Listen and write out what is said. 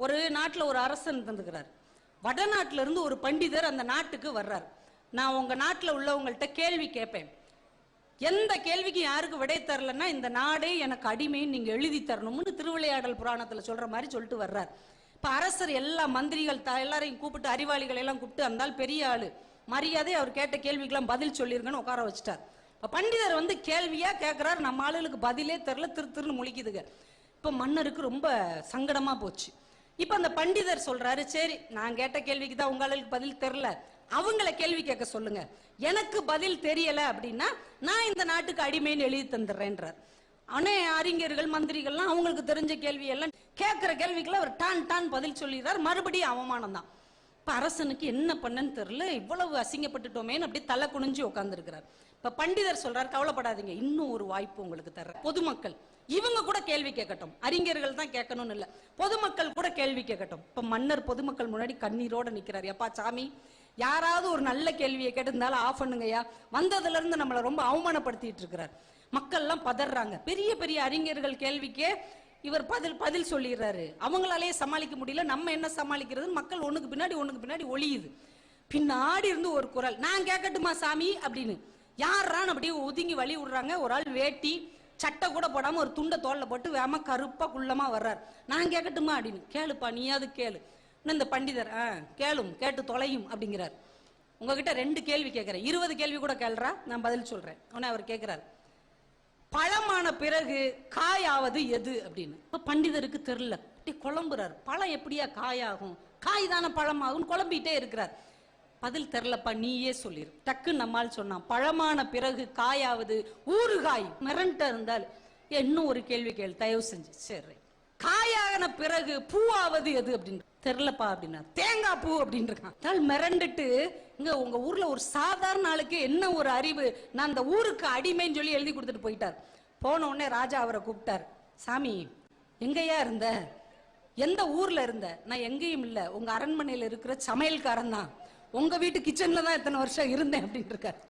ஒரு நாட்டில் ஒரு அரசன் தந்துக்கிறார் வடநாட்டுல இருந்து ஒரு பண்டிதர் அந்த நாட்டுக்கு வர்றார். நான் உங்க நாட்டில் உள்ளவங்கள்ட்ட கேள்வி கேட்பேன். எந்த கேள்விக்கு யாருக்கு விடை தரலன்னா இந்த நாடே எனக்கு அடிமைன்னு நீங்கள் எழுதி தரணும்னு திருவிளையாடல் புராணத்தில் சொல்கிற மாதிரி சொல்லிட்டு வர்றார். இப்போ அரசர் எல்லா மந்திரிகள் த- எல்லாரையும் கூப்பிட்டு அறிவாளிகள் எல்லாம் கூப்பிட்டு அந்தால் பெரிய ஆள். மரியாதை அவர் கேட்ட கேள்விக்கெல்லாம் பதில் சொல்லிருங்கன்னு உட்கார வச்சுட்டார். இப்போ பண்டிதர் வந்து கேள்வியாக கேட்குறாரு. நம்ம ஆளுகளுக்கு பதிலே தெரில. திரு திருன்னு முழிக்குதுங்க. இப்போ மன்னருக்கு ரொம்ப சங்கடமாக போச்சு. இப்ப அந்த பண்டிதர் சொல்றாரு சரி நான் கேட்ட கேள்விக்கு தான் உங்களுக்கு பதில் தெரில. அவங்கள கேள்வி கேட்க சொல்லுங்க. எனக்கு பதில் தெரியல அப்படின்னா நான் இந்த நாட்டுக்கு அடிமைன்னு எழுதி தந்துடுறேன்றார். ஆனா அறிஞர்கள் மந்திரிகள்லாம் அவங்களுக்கு தெரிஞ்ச கேள்வி எல்லாம் கேட்கிற கேள்விக்கெல்லாம் அவர் டான் டான் பதில் சொல்லிடுறார். மறுபடியும் அவமானம் தான். இப்போ அரசனுக்கு என்ன பண்ணன்னு தெரியல. இவ்வளவு அசிங்கப்பட்டுட்டோமேன்னு அப்படியே தலை குனிஞ்சு உட்காந்துருக்கிறார் இப்போ பண்டிதர் சொல்றார் கவலைப்படாதீங்க இன்னும் ஒரு வாய்ப்பு உங்களுக்கு தர்றேன். பொதுமக்கள் இவங்க கூட கேள்வி கேட்கட்டும். அறிஞர்கள் தான் கேட்கணும்னு இல்லை. பொதுமக்கள் கூட கேள்வி கேட்கட்டும். இப்போ மன்னர் பொதுமக்கள் முன்னாடி கண்ணீரோட நிற்கிறார் எப்பா சாமி யாராவது ஒரு நல்ல கேள்வியை கேட்டிருந்தாலும் ஆஃப் பண்ணுங்கய்யா. வந்ததுல இருந்து நம்மளை ரொம்ப அவமானப்படுத்திட்டு இருக்கிறார். மக்கள்லாம் பதறாங்க. பெரிய பெரிய அறிஞர்கள் கேள்விக்கே இவர் பதில் பதில் சொல்லிடுறாரு. அவங்களாலேயே சமாளிக்க முடியல. நம்ம என்ன சமாளிக்கிறது மக்கள் ஒன்றுக்கு பின்னாடி ஒன்றுக்கு பின்னாடி ஒளியுது. பின்னாடி இருந்து ஒரு குரல் நான் கேட்கட்டுமா சாமி? அப்படின்னு. யாரான்னு அப்படியே ஒதுங்கி வழி விடுறாங்க. ஒரு ஆள் வேட்டி சட்டை கூட போடாமல் ஒரு துண்டை தோல்ல போட்டு வேம கருப்பாக குள்ளமாக வர்றார். நான் கேட்கட்டுமா அப்படின்னு. கேளுப்பா நீயாவது கேளு. இன்னும் இந்த பண்டிதர் ஆ கேளும் கேட்டு தொலையும் அப்படிங்கிறார். உங்ககிட்ட ரெண்டு கேள்வி கேட்குறேன் இருபது கேள்வி கூட கேள்றா. நான் பதில் சொல்கிறேன் உடனே அவர் கேட்குறாரு பழமான பிறகு காயாவது எது அப்படின்னு. பண்டிதருக்கு தெரியல. அப்படி குழம்புறார். பழம் எப்படியா காயாகும்? காய் தானே பழமாகும் குழம்பிட்டே இருக்கிறார். பதில் தெரிலப்பா நீயே சொல்லிரு. டக்கு நம்மால் சொன்னான். பழமான பிறகு காயாவது ஊறுகாய் மிரண்ட இருந்தால் இன்னும் ஒரு கேள்வி கேள்? தயவு செஞ்சு. சரி காயான பிறகு பூவாவது எது அப்படின்னு தெரிலப்பா அப்படின்னா தேங்காய் பூ அப்படின்னு இருக்கான் மிரண்டுட்டு இங்க உங்க ஊர்ல ஒரு சாதாரண ஆளுக்கு என்ன ஒரு அறிவு? நான் அந்த ஊருக்கு அடிமைன்னு சொல்லி எழுதி கொடுத்துட்டு போயிட்டார். போன உடனே ராஜா அவரை கூப்பிட்டார். சாமி எங்கேயா இருந்த? எந்த ஊர்ல இருந்த? நான் எங்கேயும் இல்ல. உங்க அரண்மனையில இருக்கிற சமையல்காரன் தான் உங்க வீட்டு கிச்சன்ல தான் இத்தனை வருஷம் இருந்தேன் அப்படின்னு இருக்கார்